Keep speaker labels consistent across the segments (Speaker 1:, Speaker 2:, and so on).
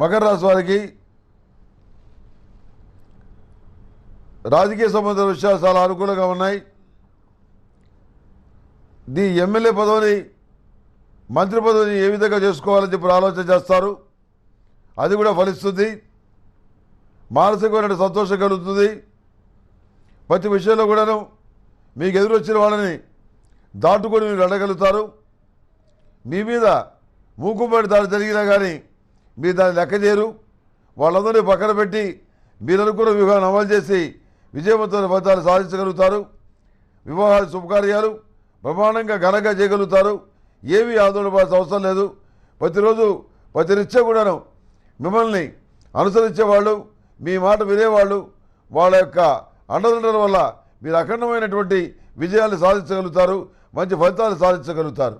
Speaker 1: మకర రాశి వారికి రాజకీయ సంబంధ విషయాలు చాలా అనుకూలంగా ఉన్నాయి. ది ఎమ్మెల్యే పదవిని మంత్రి పదవిని ఏ విధంగా చేసుకోవాలని చెప్పి ఆలోచన చేస్తారు. అది కూడా ఫలిస్తుంది. మానసికమైన సంతోషం కలుగుతుంది. ప్రతి విషయంలో కూడాను మీకు ఎదురొచ్చిన వాళ్ళని దాటుకొని మీరు అడగలుగుతారు మీ మీద మూకుబడి దాడి జరిగినా కానీ మీరు దాన్ని లెక్క చేయరు. వాళ్ళందరినీ పక్కన పెట్టి మీరు అనుకున్న వివాహం అమలు చేసి విజయవంతమైన ఫలితాలు సాధించగలుగుతారు. వివాహాలు శుభకార్యాలు బ్రహ్మాండంగా ఘనంగా చేయగలుగుతారు. ఏమీ ఆందోళన పడాల్సిన అవసరం లేదు. ప్రతిరోజు ప్రతి నిత్యం కూడాను మిమ్మల్ని అనుసరించే వాళ్ళు మీ మాట వినేవాళ్ళు వాళ్ళ యొక్క అండదండల వల్ల మీరు అఖండమైనటువంటి విజయాలు సాధించగలుగుతారు మంచి ఫలితాలు సాధించగలుగుతారు.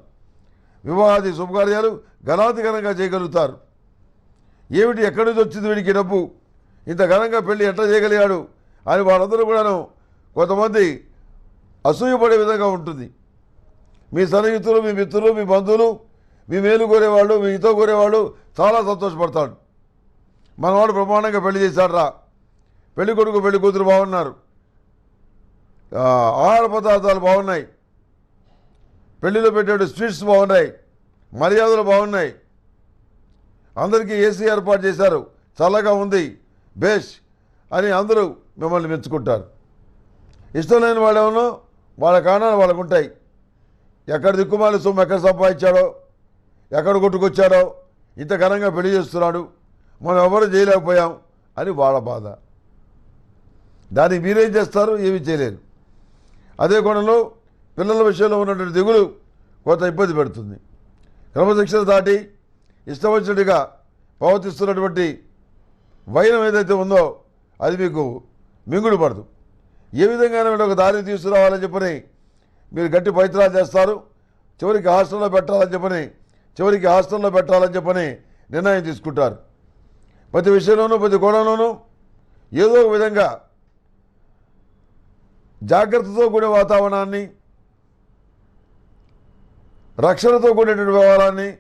Speaker 1: వివాహాది శుభకార్యాలు ఘనాతి ఘనంగా చేయగలుగుతారు. ఏమిటి ఎక్కడి నుంచి వచ్చింది వీడికి డబ్బు? ఇంత ఘనంగా పెళ్ళి ఎట్లా చేయగలిగాడు? అని వాళ్ళందరూ కూడాను కొంతమంది అసూయపడే విధంగా ఉంటుంది. మీ సన్నిహితులు మీ మిత్రులు మీ బంధువులు మీ మేలు కోరేవాళ్ళు మీ హితం కోరేవాళ్ళు చాలా సంతోషపడతాడు మనవాడు బ్రహ్మాండంగా పెళ్ళి చేశాడ్రా. పెళ్ళి కొడుకు పెళ్ళి కూతురు బాగున్నారు. ఆహార పదార్థాలు బాగున్నాయి. పెళ్ళిలో పెట్టే స్వీట్స్ బాగున్నాయి. మర్యాదలు బాగున్నాయి. అందరికీ ఏసీ ఏర్పాటు చేశారు. చల్లగా ఉంది. బేష్ అని అందరూ మిమ్మల్ని మెచ్చుకుంటారు. ఇష్టం లేని వాళ్ళేమో వాళ్ళ కారణాలు వాళ్ళకు ఉంటాయి. ఎక్కడ దిక్కుమాలి సొమ్ము ఎక్కడ సంపాదించాడో? ఎక్కడ కొట్టుకొచ్చాడో? ఇంత ఘనంగా పెళ్ళి చేస్తున్నాడు. మనం ఎవరు చేయలేకపోయాం అని వాళ్ళ బాధ. దానికి మీరేం చేస్తారు? ఏమీ చేయలేరు. అదే కోణంలో పిల్లల విషయంలో ఉన్నటువంటి దిగులు కొంత ఇబ్బంది పెడుతుంది. క్రమశిక్షణ దాటి ఇష్టం వచ్చినట్టుగా ప్రవర్తిస్తున్నటువంటి వైరం ఏదైతే ఉందో అది మీకు మింగుడు పడదు. ఏ విధంగానే ఒక దారిని తీసుకురావాలని చెప్పని మీరు గట్టి పైత్రాలు చేస్తారు. చివరికి హాస్టల్లో పెట్టాలని చెప్పని చివరికి హాస్టల్లో పెట్టాలని చెప్పని నిర్ణయం తీసుకుంటారు. ప్రతి విషయంలోనూ ప్రతి కోణంలోనూ ఏదో ఒక విధంగా జాగ్రత్తతో కూడిన వాతావరణాన్ని రక్షణతో కూడినటువంటి వ్యవహారాన్ని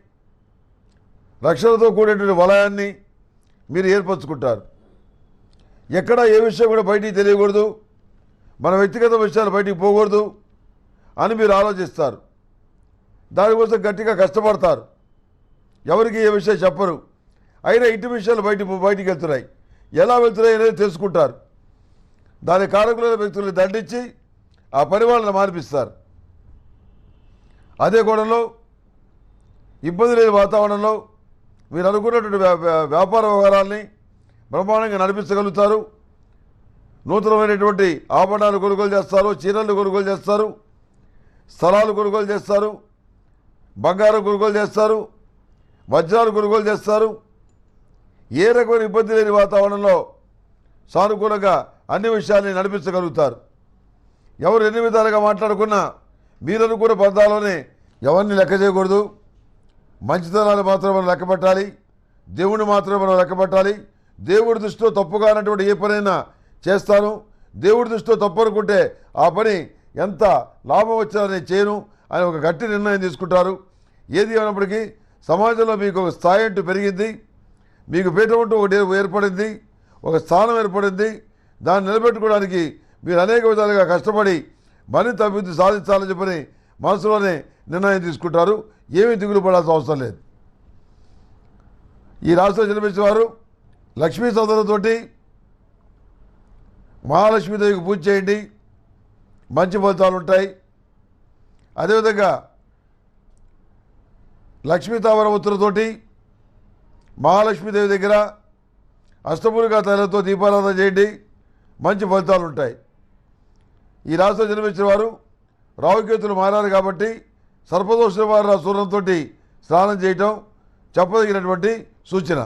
Speaker 1: రక్షణతో కూడినటువంటి వలయాన్ని మీరు ఏర్పరచుకుంటారు. ఎక్కడ ఏ విషయం కూడా బయటికి తెలియకూడదు. మన వ్యక్తిగత విషయాలు బయటికి పోకూడదు అని మీరు ఆలోచిస్తారు. దానికోసం గట్టిగా కష్టపడతారు. ఎవరికి ఏ విషయం చెప్పరు. అయినా ఇంటి విషయాలు బయట బయటికి వెళ్తున్నాయి. ఎలా వెళ్తున్నాయి అనేది తెలుసుకుంటారు. దాని కారకులైన వ్యక్తులను దండించి ఆ పని వాళ్ళని మానిపిస్తారు. అదే గోడలో ఇబ్బంది లేని వాతావరణంలో మీరు అనుకున్నటువంటి వ్యా- వ్యాపార వ్యవహారాల్ని బ్రహ్మాండంగా నడిపించగలుగుతారు. నూతనమైనటువంటి ఆభరణాలు కొనుగోలు చేస్తారు చీరలు కొనుగోలు చేస్తారు స్థలాలు కొనుగోలు చేస్తారు బంగారం కొనుగోలు చేస్తారు వజ్రాలు కొనుగోలు చేస్తారు ఏ రకమైన ఇబ్బంది లేని వాతావరణంలో సానుకూలంగా అన్ని విషయాల్ని నడిపించగలుగుతారు. ఎవరు ఎన్ని విధాలుగా మాట్లాడుకున్నా మీరనుకున్న పంతాలోనే ఎవరిని లెక్క చేయకూడదు. మంచితనాలు మాత్రం మనం లెక్క పెట్టాలి. దేవుడిని మాత్రం మనం లెక్క పెట్టాలి. దేవుడి దృష్టిలో తప్పుగా అన్నటువంటి ఏ పనైనా చేస్తాను. దేవుడి దృష్టిలో తప్పు అనుకుంటే ఆ పని ఎంత లాభం వచ్చిందని చేయను అని ఒక గట్టి నిర్ణయం తీసుకుంటారు. ఏది అయినప్పటికీ సమాజంలో మీకు ఒక స్థాయి అంటూ పెరిగింది. మీకు పీఠం అంటూ ఒకటి ఏర్పడింది ఒక స్థానం ఏర్పడింది. దాన్ని నిలబెట్టుకోవడానికి మీరు అనేక విధాలుగా కష్టపడి మరింత అభివృద్ధి సాధించాలని చెప్పని మనసులోనే నిర్ణయం తీసుకుంటారు. ఏమీ దిగులు పడాల్సిన అవసరం లేదు. ఈ రాష్ట్రం జన్మించిన వారు లక్ష్మీ సోదరులతోటి మహాలక్ష్మీదేవికి పూజ చేయండి. మంచి ఫలితాలు ఉంటాయి. అదేవిధంగా లక్ష్మీ తామర మహాలక్ష్మీదేవి దగ్గర అష్టమూలికా తైలతో దీపారాధన చేయండి. మంచి ఫలితాలు ఉంటాయి. ఈ రాష్ట్రం జన్మించిన వారు రావుకేతులు మారారు కాబట్టి సర్పదోష వారి సూర్యంతో స్నానం చేయటం చెప్పదగినటువంటి సూచన.